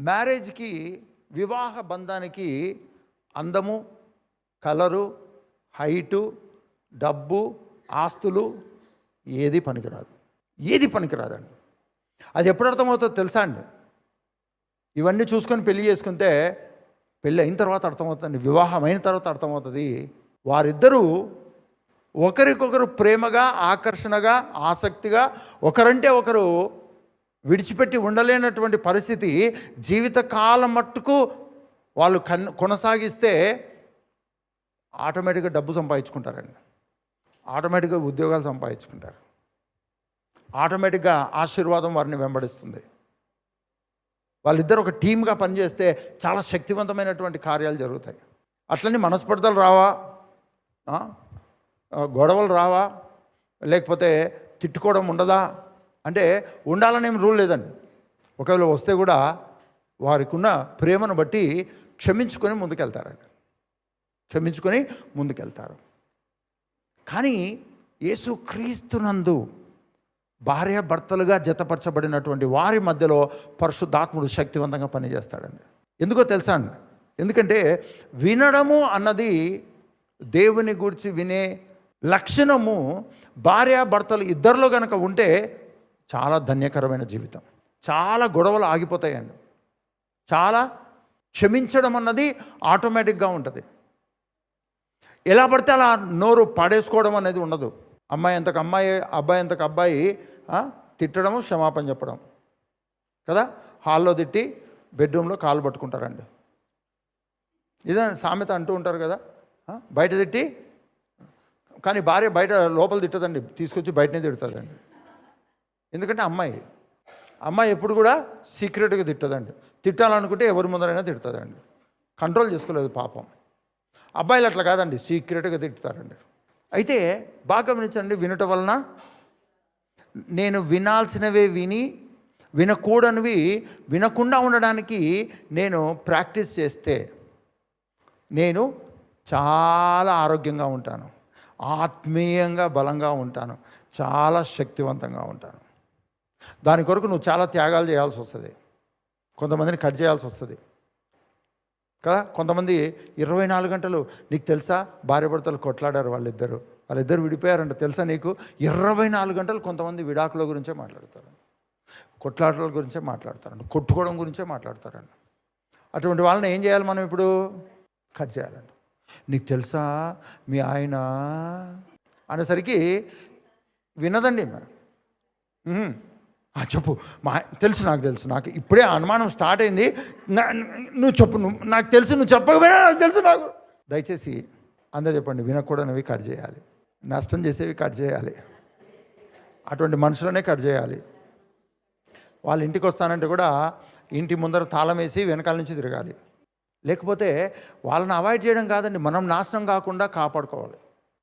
మ్యారేజ్కి వివాహ బంధానికి అందము కలరు హైటు డబ్బు ఆస్తులు ఏది పనికిరాదు. ఏది పనికిరాదండి. అది ఎప్పుడు అర్థమవుతుందో తెలుసా అండి? ఇవన్నీ చూసుకొని పెళ్ళి చేసుకుంటే పెళ్ళి అయిన తర్వాత అర్థమవుతుంది వివాహం అయిన తర్వాత అర్థమవుతుంది. వారిద్దరూ ఒకరికొకరు ప్రేమగా ఆకర్షణగా ఆసక్తిగా ఒకరంటే ఒకరు విడిచిపెట్టి ఉండలేనటువంటి పరిస్థితి జీవితకాలం మట్టుకు వాళ్ళు కన్ కొనసాగిస్తే ఆటోమేటిక్గా డబ్బు సంపాదించుకుంటారండి. ఆటోమేటిక్గా ఉద్యోగాలు సంపాదించుకుంటారు. ఆటోమేటిక్గా ఆశీర్వాదం వారిని వెంబడిస్తుంది. వాళ్ళిద్దరు ఒక టీమ్గా పనిచేస్తే చాలా శక్తివంతమైనటువంటి కార్యాలు జరుగుతాయి. అట్లనే మనస్పర్ధలు రావా? గొడవలు రావా? లేకపోతే తిట్టుకోవడం ఉండదా? అంటే ఉండాలనేం రూల్ లేదండి. ఒకవేళ వస్తే కూడా వారికి ఉన్న ప్రేమను బట్టి క్షమించుకొని ముందుకెళ్తారండి. క్షమించుకొని ముందుకెళ్తారు. కానీ యేసు క్రీస్తునందు భార్య భర్తలుగా జతపరచబడినటువంటి వారి మధ్యలో పరిశుద్ధాత్ముడు శక్తివంతంగా పనిచేస్తాడండి. ఎందుకో తెలుసా అండి? ఎందుకంటే వినడము అన్నది దేవుని గురించి వినే లక్షణము భార్య భర్తలు ఇద్దరిలో కనుక ఉంటే చాలా ధన్యకరమైన జీవితం. చాలా గొడవలు ఆగిపోతాయండి. చాలా క్షమించడం అన్నది ఆటోమేటిక్గా ఉంటుంది. ఎలా పడితే అలా నోరు పాడేసుకోవడం అనేది ఉండదు. అమ్మాయి ఎంతకు అమ్మాయి అబ్బాయి ఎంతకు అబ్బాయి తిట్టడం తిట్టడము క్షమాపణ చెప్పడం. కదా? హాల్లో తిట్టి బెడ్రూమ్లో కాలు పట్టుకుంటారండి. ఇదే సామెత అంటూ ఉంటారు కదా? బయట తిట్టి కానీ భార్య బయట లోపల తిట్టదండి. తీసుకొచ్చి బయటనే తిడుతుందండి. ఎందుకంటే అమ్మాయి. అమ్మాయి ఎప్పుడు కూడా సీక్రెట్గా తిట్టదండి. తిట్టాలనుకుంటే ఎవరి ముందరైనా తిడుతుందండి. కంట్రోల్ చేసుకోలేదు పాపం. అబ్బాయిలు అట్లా కాదండి సీక్రెట్గా తిట్టుతారండి అయితే బాగా గమనించండి వినటం వలన నేను వినాల్సినవే విని వినకూడనివి వినకుండా ఉండడానికి నేను ప్రాక్టీస్ చేస్తే నేను చాలా ఆరోగ్యంగా ఉంటాను. ఆత్మీయంగా బలంగా ఉంటాను. చాలా శక్తివంతంగా ఉంటాను. దాని కొరకు నువ్వు చాలా త్యాగాలు చేయాల్సి వస్తుంది. కొంతమందిని కట్ చేయాల్సి వస్తుంది. కదా? కొంతమంది ఇరవై నాలుగు గంటలు నీకు తెలుసా? భార్య భర్తలు కొట్లాడారు వాళ్ళిద్దరు. వాళ్ళిద్దరు విడిపోయారంట. తెలుసా నీకు? ఇరవై నాలుగు గంటలు కొంతమంది విడాకుల గురించే మాట్లాడతారు కొట్లాటల గురించే మాట్లాడతారండి కొట్టుకోవడం గురించే మాట్లాడతారండి అటువంటి వాళ్ళని ఏం చేయాలి మనం ఇప్పుడు? కట్ చేయాలండి నీకు తెలుసా? మీ ఆయన అనేసరికి వినదండి చెప్పు. మా తెలుసు నాకు తెలుసు. నాకు ఇప్పుడే అనుమానం స్టార్ట్ అయింది. నువ్వు చెప్పు నువ్వు నాకు తెలుసు నువ్వు చెప్పకపోయినా నాకు తెలుసు నాకు. దయచేసి అందరూ చెప్పండి వినకూడనివి కట్ చేయాలి. నష్టం చేసేవి కట్ చేయాలి. అటువంటి మనుషులనే కట్ చేయాలి. వాళ్ళ ఇంటికి వస్తానంటే కూడా ఇంటి ముందర తాళం వేసి వెనకాల నుంచి తిరగాలి. లేకపోతే వాళ్ళని అవాయిడ్ చేయడం కాదండి మనం నాశనం కాకుండా కాపాడుకోవాలి.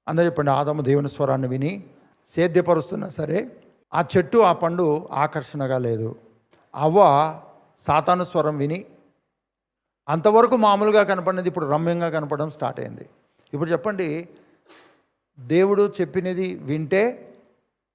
అందరూ చెప్పండి ఆదము దేవుని స్వరాన్ని విని సేద్యపరుస్తున్నా సరే ఆ చెట్టు ఆ పండు ఆకర్షణగా లేదు. అవ్వ సాతాను స్వరం విని అంతవరకు మామూలుగా కనపడినది ఇప్పుడు రమ్యంగా కనపడడం స్టార్ట్ అయింది. ఇప్పుడు చెప్పండి దేవుడు చెప్పినది వింటే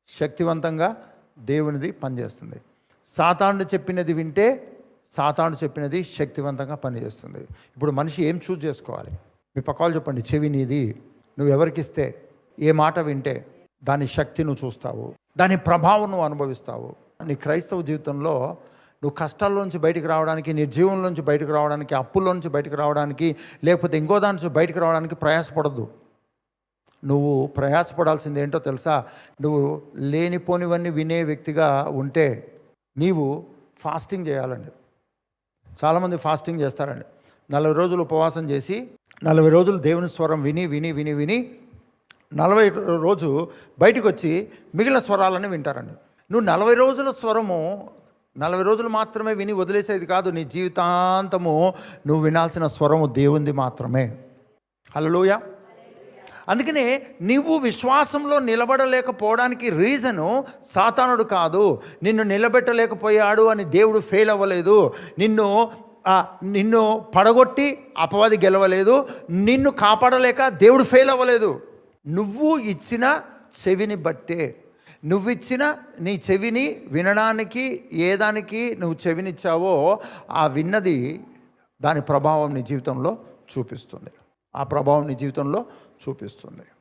శక్తివంతంగా దేవునిది పనిచేస్తుంది. సాతాను చెప్పినది వింటే సాతాను చెప్పినది శక్తివంతంగా పనిచేస్తుంది. ఇప్పుడు మనిషి ఏం చూజ్ చేసుకోవాలి? మీ పక్కవాళ్ళు చెప్పండి చెవి నీది నువ్వు ఎవరికిస్తే ఏ మాట వింటే దాని శక్తి నువ్వు చూస్తావు. దాని ప్రభావం నువ్వు అనుభవిస్తావు. నీ క్రైస్తవ జీవితంలో నువ్వు కష్టాల్లోంచి బయటకు రావడానికి నీ జీవంలోంచి బయటకు రావడానికి అప్పుల్లోంచి బయటకు రావడానికి లేకపోతే ఇంకో దాని నుంచి బయటకు రావడానికి ప్రయాసపడద్దు. నువ్వు ప్రయాసపడాల్సింది ఏంటో తెలుసా? నువ్వు లేనిపోనివన్నీ వినే వ్యక్తిగా ఉంటే నీవు ఫాస్టింగ్ చేయాలండి. చాలామంది ఫాస్టింగ్ చేస్తారండి. నలభై రోజులు ఉపవాసం చేసి నలభై రోజులు దేవుని స్వరం విని విని విని విని నలభై రోజు బయటకు వచ్చి మిగిలిన స్వరాలని వింటారండి. నువ్వు నలభై రోజుల స్వరము నలభై రోజులు మాత్రమే విని వదిలేసేది కాదు నీ జీవితాంతము నువ్వు వినాల్సిన స్వరము దేవుంది మాత్రమే. హలోయ అందుకనే నీవు విశ్వాసంలో నిలబడలేకపోవడానికి రీజను సాతానుడు కాదు. నిన్ను నిలబెట్టలేకపోయాడు అని దేవుడు ఫెయిల్ అవ్వలేదు. నిన్ను నిన్ను పడగొట్టి అపవాది గెలవలేదు. నిన్ను కాపాడలేక దేవుడు ఫెయిల్ అవ్వలేదు. నువ్వు ఇచ్చిన చెవిని బట్టే. నువ్విచ్చిన నీ చెవిని వినడానికి ఏ దానికి నువ్వు చెవినిచ్చావో ఆ విన్నది దాని ప్రభావం నీ జీవితంలో చూపిస్తుంది. ఆ ప్రభావం నీ జీవితంలో చూపిస్తుంది.